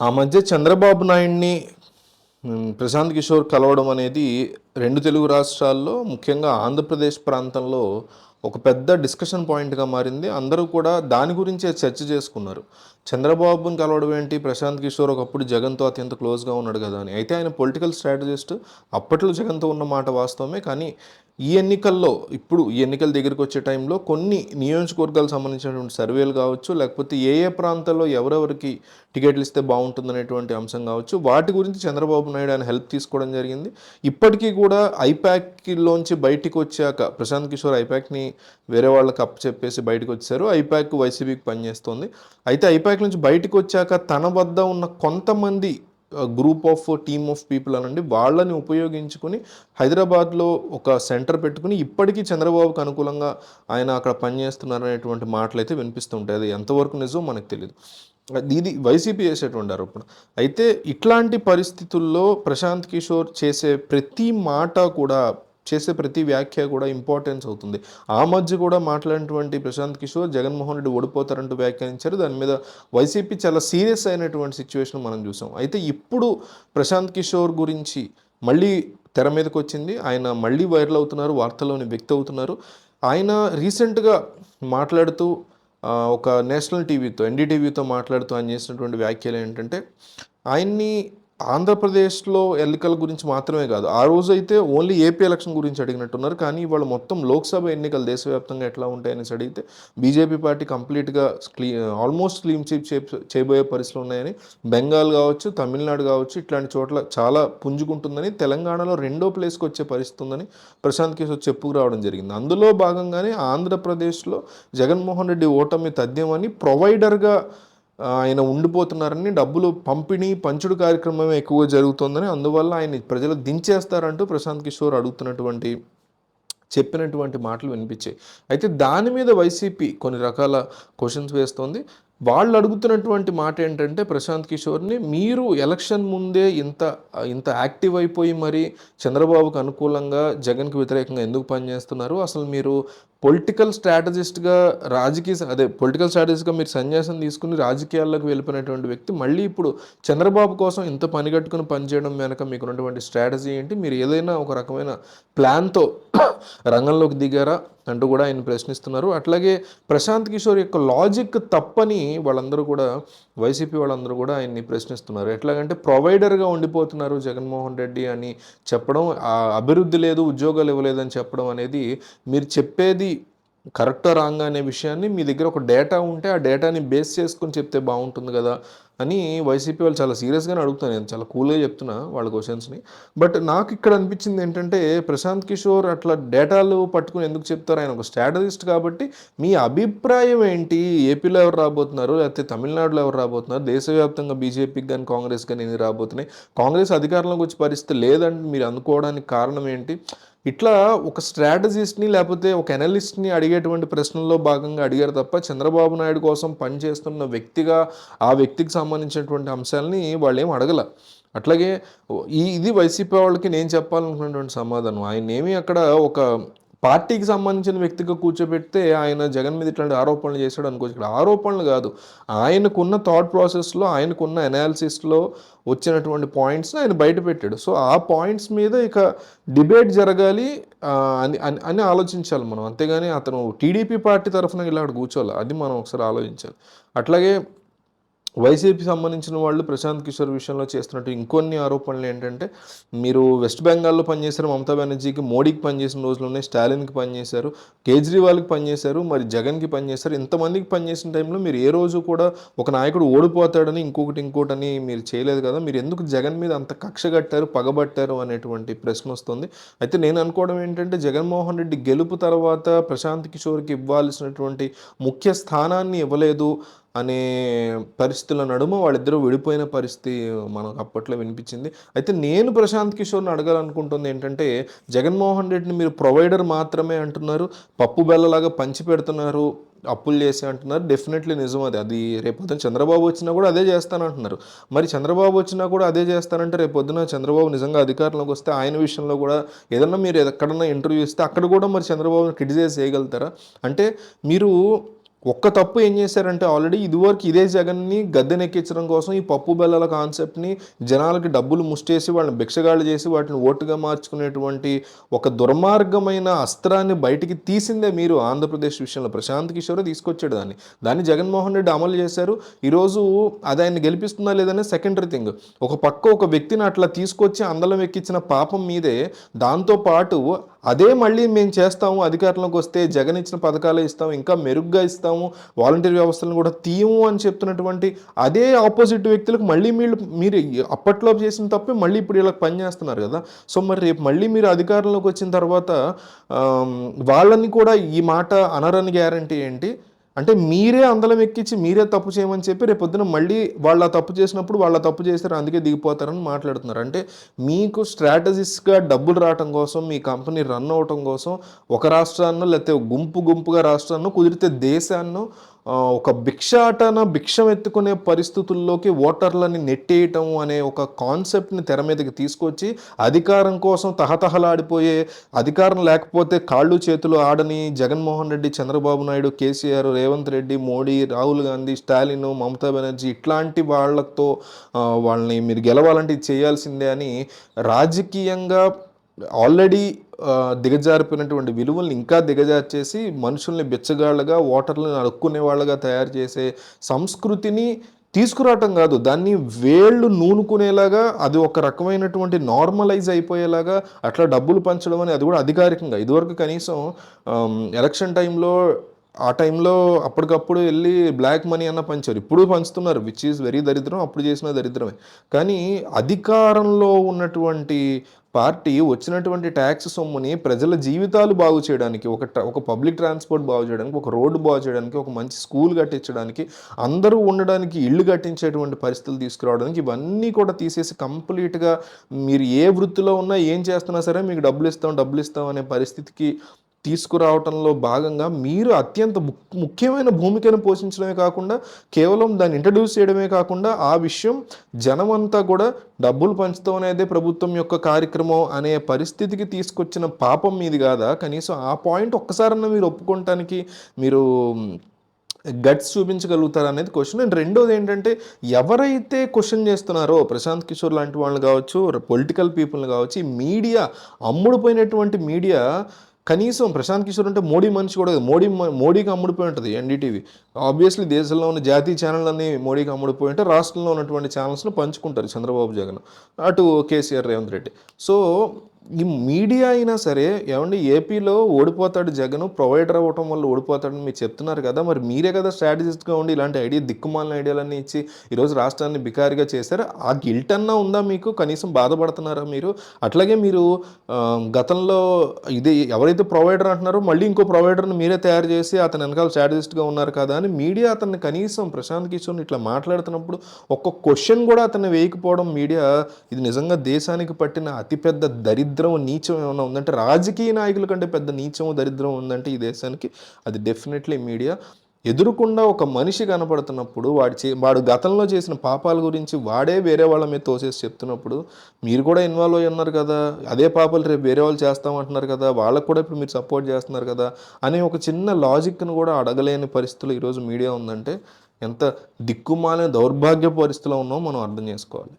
ఆ మధ్య చంద్రబాబు నాయుడిని ప్రశాంత్ కిషోర్ కలవడం అనేది రెండు తెలుగు రాష్ట్రాల్లో ముఖ్యంగా ఆంధ్రప్రదేశ్ ప్రాంతంలో ఒక పెద్ద డిస్కషన్ పాయింట్గా మారింది. అందరూ కూడా దాని గురించే చర్చ చేసుకున్నారు. చంద్రబాబుని కలవడం ఏంటి? ప్రశాంత్ కిషోర్ ఒకప్పుడు జగన్తో అత్యంత క్లోజ్గా ఉన్నాడు కదా అని. అయితే ఆయన పొలిటికల్ స్ట్రాటజిస్ట్ అప్పట్లో జగన్తో ఉన్న మాట వాస్తవమే. కానీ ఈ ఎన్నికల్లో ఇప్పుడు ఈ ఎన్నికల దగ్గరికి వచ్చే టైంలో కొన్ని నియోజకవర్గాలకు సంబంధించినటువంటి సర్వేలు కావచ్చు లేకపోతే ఏ ఏ ప్రాంతాల్లో ఎవరెవరికి టికెట్లు ఇస్తే బాగుంటుందనేటువంటి అంశం కావచ్చు వాటి గురించి చంద్రబాబు నాయుడు ఆయన హెల్ప్ తీసుకోవడం జరిగింది. ఇప్పటికీ కూడా ఐప్యాక్లోంచి బయటికి వచ్చాక ప్రశాంత్ కిషోర్ ఐప్యాక్ని వేరే వాళ్ళకి అప్పు చెప్పేసి బయటకు వచ్చారు. ఐప్యాక్ వైసీపీకి పనిచేస్తుంది. అయితే ఐప్యాక్ నుంచి బయటకు వచ్చాక తన వద్ద ఉన్న కొంతమంది group of team of people అనండి వాళ్ళని ఉపయోగించుకుని హైదరాబాద్లో ఒక సెంటర్ పెట్టుకుని ఇప్పటికీ చంద్రబాబుకు అనుకూలంగా ఆయన అక్కడ పనిచేస్తున్నారనేటువంటి మాటలు అయితే వినిపిస్తుంటాయి అది ఎంతవరకు నిజమో మనకు తెలియదు ఇది వైసీపీ చేసేటువంటి ఆరోపణ. అయితే ఇట్లాంటి పరిస్థితుల్లో ప్రశాంత్ కిషోర్ చేసే ప్రతి మాట కూడా చేసే ప్రతి వ్యాఖ్య కూడా ఇంపార్టెన్స్ అవుతుంది. ఆ మధ్య కూడా మాట్లాడినటువంటి ప్రశాంత్ కిషోర్ జగన్మోహన్ రెడ్డి ఓడిపోతారంటూ వ్యాఖ్యానించారు. దాని మీద వైసీపీ చాలా సీరియస్ అయినటువంటి సిచ్యువేషన్ మనం చూసాం. అయితే ఇప్పుడు ప్రశాంత్ కిషోర్ గురించి మళ్ళీ తెర మీదకి వచ్చింది. ఆయన మళ్ళీ వైరల్ అవుతున్నారు వార్తల్లోని వ్యక్తి అవుతున్నారు. ఆయన రీసెంట్గా మాట్లాడుతూ ఒక నేషనల్ టీవీతో ఎన్డీటీవీతో మాట్లాడుతూ ఆయన చేసినటువంటి వ్యాఖ్యలు ఏంటంటే ఆయన్ని ఆంధ్రప్రదేశ్లో ఎన్నికల గురించి మాత్రమే కాదు ఆ రోజు అయితే ఓన్లీ ఏపీ ఎలక్షన్ గురించి అడిగినట్టున్నారు. కానీ ఇవాళ మొత్తం లోక్సభ ఎన్నికలు దేశవ్యాప్తంగా ఎట్లా ఉంటాయని అడిగితే బీజేపీ పార్టీ కంప్లీట్గా క్లీ ఆల్మోస్ట్ క్లీన్ చీప్ చేయబోయే పరిస్థితులు ఉన్నాయని బెంగాల్ కావచ్చు తమిళనాడు కావచ్చు ఇట్లాంటి చోట్ల చాలా పుంజుకుంటుందని తెలంగాణలో రెండో ప్లేస్కి వచ్చే పరిస్థితి ఉందని ప్రశాంత్ కిషోర్ చెప్పుకు రావడం జరిగింది. అందులో భాగంగానే ఆంధ్రప్రదేశ్లో జగన్మోహన్ రెడ్డి ఓటమి తథ్యమని ప్రొవైడర్గా ఆయన ఉండిపోతున్నారని డబ్బులు పంపిణీ పంచుడు కార్యక్రమం ఎక్కువగా జరుగుతోందని అందువల్ల ఆయన ప్రజలు దించేస్తారంటూ ప్రశాంత్ కిషోర్ అడుగుతున్నటువంటి చెప్పినటువంటి మాటలు వినిపించాయి. అయితే దాని మీద వైసీపీ కొన్ని రకాల క్వశ్చన్స్ వేస్తోంది. వాళ్ళు అడుగుతున్నటువంటి మాట ఏంటంటే ప్రశాంత్ కిషోర్ని మీరు ఎలక్షన్ ముందే ఇంత ఇంత యాక్టివ్ అయిపోయి మరి చంద్రబాబుకు అనుకూలంగా జగన్కి వ్యతిరేకంగా ఎందుకు పనిచేస్తున్నారు? అసలు మీరు పొలిటికల్ స్ట్రాటజిస్ట్గా రాజకీయ అదే పొలిటికల్ స్ట్రాటజిస్ట్గా మీరు సన్యాసం తీసుకుని రాజకీయాల్లోకి వెళ్ళిపోయినటువంటి వ్యక్తి మళ్ళీ ఇప్పుడు చంద్రబాబు కోసం ఇంత పనిగట్టుకుని పనిచేయడం వెనక మీకున్నటువంటి స్ట్రాటజీ ఏంటి? మీరు ఏదైనా ఒక రకమైన ప్లాన్తో రంగంలోకి దిగారా అంటూ కూడా ఆయన ప్రశ్నిస్తున్నారు. అట్లాగే ప్రశాంత్ కిషోర్ యొక్క లాజిక్ తప్పని వాళ్ళందరూ కూడా వైసీపీ వాళ్ళందరూ కూడా ఆయన్ని ప్రశ్నిస్తున్నారు. ఎట్లాగంటే ప్రొవైడర్గా ఉండిపోతున్నారు జగన్మోహన్ రెడ్డి అని చెప్పడం ఆ అభివృద్ధి లేదు ఉద్యోగాలు ఇవ్వలేదని చెప్పడం అనేది మీరు చెప్పేది కరెక్టా రాంగా అనే విషయాన్ని మీ దగ్గర ఒక డేటా ఉంటే ఆ డేటాని బేస్ చేసుకొని చెప్తే బాగుంటుంది కదా అని వైసీపీ వాళ్ళు చాలా సీరియస్గానే అడుగుతాను నేను చాలా కూల్గా చెప్తున్నా వాళ్ళ క్వశ్చన్స్ని. బట్ నాకు ఇక్కడ అనిపించింది ఏంటంటే ప్రశాంత్ కిషోర్ అట్లా డేటాలు పట్టుకుని ఎందుకు చెప్తారు? ఆయన ఒక స్ట్రాటజిస్ట్ కాబట్టి మీ అభిప్రాయం ఏంటి? ఏపీలో ఎవరు రాబోతున్నారు? లేకపోతే తమిళనాడులో ఎవరు రాబోతున్నారు? దేశవ్యాప్తంగా బీజేపీకి కానీ కాంగ్రెస్ కానీ ఎన్ని రాబోతున్నాయి? కాంగ్రెస్ అధికారంలోకి వచ్చి పరిస్థితి లేదని మీరు అనుకోవడానికి కారణం ఏంటి? ఇట్లా ఒక స్ట్రాటజిస్ట్ని లేకపోతే ఒక ఎనలిస్ట్ని అడిగేటువంటి ప్రశ్నల్లో భాగంగా అడిగారు తప్ప చంద్రబాబు నాయుడు కోసం పనిచేస్తున్న వ్యక్తిగా ఆ వ్యక్తికి సంబంధించినటువంటి అంశాలని వాళ్ళు ఏం అడగల. అట్లాగే ఈ ఇది వైసీపీ వాళ్ళకి నేను చెప్పాలనుకున్నటువంటి సమాధానం. ఆయన ఏమి అక్కడ ఒక పార్టీకి సంబంధించిన వ్యక్తిగా కూర్చోబెడితే ఆయన జగన్ మీద ఇట్లాంటి ఆరోపణలు చేశాడు అనుకోవచ్చు. ఇక్కడ ఆరోపణలు కాదు. ఆయనకున్న థాట్ ప్రాసెస్లో ఆయనకున్న అనాలిసిస్లో వచ్చినటువంటి పాయింట్స్ని ఆయన బయటపెట్టాడు సో ఆ పాయింట్స్ మీద ఇక డిబేట్ జరగాలి అని అని- అని ఆలోచించాలి మనం. అంతేగాని అతను టీడీపీ పార్టీ తరఫున ఇలా కూర్చోవాలి? అది మనం ఒకసారి ఆలోచించాలి. అట్లాగే వైసీపీ సంబంధించిన వాళ్ళు ప్రశాంత్ కిషోర్ విషయంలో చేస్తున్నట్టు ఇంకొన్ని ఆరోపణలు ఏంటంటే మీరు వెస్ట్ బెంగాల్లో పనిచేశారు మమతా బెనర్జీకి మోడీకి పనిచేసిన రోజుల్లోనే స్టాలిన్కి పనిచేశారు కేజ్రీవాల్కి పనిచేశారు మరి జగన్కి పనిచేశారు. ఇంతమందికి పనిచేసిన టైంలో మీరు ఏ రోజు కూడా ఒక నాయకుడు ఓడిపోతాడని ఇంకొకటి ఇంకోటని మీరు చేయలేదు కదా మీరు ఎందుకు జగన్ మీద అంత కక్ష కట్టారు పగబట్టారు అనేటువంటి ప్రశ్న వస్తుంది. అయితే నేను అనుకోవడం ఏంటంటే జగన్మోహన్ రెడ్డి గెలుపు తర్వాత ప్రశాంత్ కిషోర్కి ఇవ్వాల్సినటువంటి ముఖ్య స్థానాన్ని ఇవ్వలేదు. అనే పరిస్థితుల నడుమ వాళ్ళిద్దరూ విడిపోయిన పరిస్థితి మనకు అప్పట్లో వినిపించింది. అయితే నేను ప్రశాంత్ కిషోర్ని అడగాలనుకుంటుంది ఏంటంటే జగన్మోహన్ రెడ్డిని మీరు ప్రొవైడర్ మాత్రమే అంటున్నారు పప్పు బెల్లలాగా పంచి పెడుతున్నారు అప్పులు చేసి అంటున్నారు. డెఫినెట్లీ నిజం అది. అది రేపొద్దున చంద్రబాబు వచ్చినా కూడా అదే చేస్తానంటున్నారు. మరి చంద్రబాబు వచ్చినా కూడా అదే చేస్తానంటే రేపొద్దున చంద్రబాబు నిజంగా అధికారంలోకి వస్తే ఆయన విషయంలో కూడా ఏదన్నా మీరు ఎక్కడన్నా ఇంటర్వ్యూ ఇస్తే అక్కడ కూడా మరి చంద్రబాబుని క్రిటిసైజ్ చేయగలుగుతారా? అంటే మీరు ఒక్క తప్పు ఏం చేశారంటే ఆల్రెడీ ఇదివరకు ఇదే జగన్ని గద్దెనెక్కించడం కోసం ఈ పప్పు బెల్లల కాన్సెప్ట్ని జనాలకి డబ్బులు ముష్టేసి వాళ్ళని భిక్షగాళ్ళు చేసి వాటిని ఓటుగా మార్చుకునేటువంటి ఒక దుర్మార్గమైన అస్త్రాన్ని బయటికి తీసిందే మీరు ఆంధ్రప్రదేశ్ విషయంలో. ప్రశాంత్ కిషోర్ తీసుకొచ్చాడు దాన్ని. దాన్ని జగన్మోహన్ రెడ్డి అమలు చేశారు. ఈరోజు అది ఆయన గెలిపిస్తుందా లేదనే సెకండరీ థింగ్ ఒక పక్క ఒక వ్యక్తిని అట్లా తీసుకొచ్చి అందలం ఎక్కించిన పాపం మీదే దాంతో పాటు అదే మళ్ళీ మేము చేస్తాము అధికారంలోకి వస్తే జగన్ ఇచ్చిన పథకాలు ఇస్తాము ఇంకా మెరుగ్గా ఇస్తాము వాలంటీర్ వ్యవస్థలను కూడా తీయము అని చెప్తున్నటువంటి అదే ఆపోజిట్ వ్యక్తులకు మళ్ళీ మీరు మీరు అప్పట్లో చేసిన తప్పే మళ్ళీ ఇప్పుడు ఇలా పనిచేస్తున్నారు కదా. సో మరి రేపు మళ్ళీ మీరు అధికారంలోకి వచ్చిన తర్వాత వాళ్ళని కూడా ఈ మాట అనరని గ్యారంటీ ఏంటి? అంటే మీరే అందలం ఎక్కించి మీరే తప్పు చేయమని చెప్పి రేపు పొద్దున మళ్ళీ వాళ్ళ తప్పు చేసినప్పుడు వాళ్ళ తప్పు చేస్తారు అందుకే దిగిపోతారని మాట్లాడుతున్నారు. అంటే మీకు స్ట్రాటజిస్గా డబ్బులు రావటం కోసం మీ కంపెనీ రన్ అవటం కోసం ఒక రాష్ట్రాన్నో లేకపోతే గుంపు గుంపుగా రాష్ట్రాన్నో కుదిరితే దేశాన్నో ఒక భిక్షాటన భిక్షం ఎత్తుకునే పరిస్థితుల్లోకి ఓటర్లని నెట్టేయటం అనే ఒక కాన్సెప్ట్ని తెర మీదకి తీసుకొచ్చి అధికారం కోసం తహతహలాడిపోయే అధికారం లేకపోతే కాళ్ళు చేతులు ఆడని జగన్మోహన్ రెడ్డి చంద్రబాబు నాయుడు కేసీఆర్ రేవంత్ రెడ్డి మోడీ రాహుల్ గాంధీ స్టాలిన్ మమతా బెనర్జీ ఇట్లాంటి వాళ్ళతో వాళ్ళని మీరు గెలవాలంటే చేయాల్సిందే అని రాజకీయంగా ఆల్రెడీ దిగజారిపోయినటువంటి విలువల్ని ఇంకా దిగజార్చేసి మనుషుల్ని బిచ్చగాళ్ళగా ఓటర్లను అడుక్కునే వాళ్ళగా తయారు చేసే సంస్కృతిని తీసుకురావటం కాదు. దాన్ని వేళ్ళు నూనుకునేలాగా అది ఒక రకమైనటువంటి నార్మలైజ్ అయిపోయేలాగా అట్లా డబ్బులు పంచడం అని అది కూడా అధికారికంగా. ఇదివరకు కనీసం ఎలక్షన్ టైంలో ఆ టైంలో అప్పటికప్పుడు వెళ్ళి బ్లాక్ మనీ అన్న పంచారు. ఇప్పుడు పంచుతున్నారు విచ్ ఈజ్ వెరీ దరిద్రం అప్పుడు చేసిన దరిద్రమే. కానీ అధికారంలో ఉన్నటువంటి పార్టీ వచ్చినటువంటి ట్యాక్స్ సొమ్ముని ప్రజల జీవితాలు బాగు చేయడానికి ఒక ఒక పబ్లిక్ ట్రాన్స్పోర్ట్ బాగు చేయడానికి ఒక రోడ్డు బాగు చేయడానికి ఒక మంచి స్కూల్ కట్టించడానికి అందరూ ఉండడానికి ఇల్లు కట్టించేటువంటి పరిస్థితులు తీసుకురావడానికి ఇవన్నీ కూడా తీసేసి కంప్లీట్గా మీరు ఏ వృత్తిలో ఉన్నా ఏం చేస్తున్నా సరే మీకు డబ్బులు ఇస్తాం డబ్బులు ఇస్తాం అనే పరిస్థితికి తీసుకురావటంలో భాగంగా మీరు అత్యంత ముఖ్యమైన భూమికను పోషించడమే కాకుండా కేవలం దాన్ని ఇంట్రడ్యూస్ చేయడమే కాకుండా ఆ విషయం జనమంతా కూడా డబ్బులు పంచుతాం అనేది ప్రభుత్వం యొక్క కార్యక్రమం అనే పరిస్థితికి తీసుకొచ్చిన పాపం మీది కాదా? కనీసం ఆ పాయింట్ ఒక్కసారన్నా మీరు ఒప్పుకోవటానికి మీరు గట్స్ చూపించగలుగుతారు అనేది క్వశ్చన్ అండ్ రెండోది ఏంటంటే ఎవరైతే క్వశ్చన్ చేస్తున్నారో ప్రశాంత్ కిషోర్ లాంటి వాళ్ళు కావచ్చు పొలిటికల్ పీపుల్ కావచ్చు ఈ మీడియా అమ్ముడుపోయినటువంటి మీడియా కనీసం ప్రశాంత్ కిషోర్ అంటే మోడీ మనిషి కూడా మోడీ మోడీకి అమ్ముడిపోయి ఉంటుంది ఎన్డీటీవీ ఆబ్వియస్లీ దేశంలో ఉన్న జాతీయ ఛానల్ మోడీకి అమ్ముడిపోయి ఉంటే రాష్ట్రంలో ఉన్నటువంటి ఛానల్స్ను పంచుకుంటారు చంద్రబాబు జగన్ అటు కేసీఆర్ రేవంత్ రెడ్డి. సో ఈ మీడియా అయినా సరే ఏమండి ఏపీలో ఓడిపోతాడు జగన్ ప్రొవైడర్ అవ్వటం వల్ల ఓడిపోతాడని మీరు చెప్తున్నారు కదా మరి మీరే కదా స్ట్రాటజిస్ట్గా ఉండి ఇలాంటి ఐడియా దిక్కుమాలిన ఐడియాలన్నీ ఇచ్చి ఈరోజు రాష్ట్రాన్ని బికారిగా చేశారు. ఆ గిల్ట్ అన్నా ఉందా మీకు? కనీసం బాధపడుతున్నారా మీరు? అట్లాగే మీరు గతంలో ఇది ఎవరైతే ప్రొవైడర్ అంటున్నారో మళ్ళీ ఇంకో ప్రొవైడర్ని మీరే తయారు చేసి అతను వెనకాల స్ట్రాటజిస్ట్గా ఉన్నారు కదా అని మీడియా అతన్ని కనీసం ప్రశాంత్ కిషోర్ని ఇట్లా మాట్లాడుతున్నప్పుడు ఒక్క క్వశ్చన్ కూడా అతన్ని వేయకపోవడం మీడియా ఇది నిజంగా దేశానికి పట్టిన అతిపెద్ద దరిద్ర దరిద్రం నీచం ఏమైనా ఉందంటే రాజకీయ నాయకుల కంటే పెద్ద నీచం దరిద్రం ఉందంటే ఈ దేశానికి అది డెఫినెట్లీ మీడియా ఎదురుకుండా ఒక మనిషి కనపడుతున్నప్పుడు వాడి చే వాడు గతంలో చేసిన పాపాల గురించి వాడే వేరే వాళ్ళ మీద తోసేసి చెప్తున్నప్పుడు మీరు కూడా ఇన్వాల్వ్ అయి ఉన్నారు కదా అదే పాపాలు రేపు వేరే వాళ్ళు చేస్తామంటున్నారు కదా వాళ్ళకు కూడా ఇప్పుడు మీరు సపోర్ట్ చేస్తున్నారు కదా అనే ఒక చిన్న లాజిక్ను కూడా అడగలేని పరిస్థితులు ఈరోజు మీడియా ఉందంటే ఎంత దిక్కుమాలిన దౌర్భాగ్య పరిస్థితిలో ఉన్నామో మనం అర్థం చేసుకోవాలి.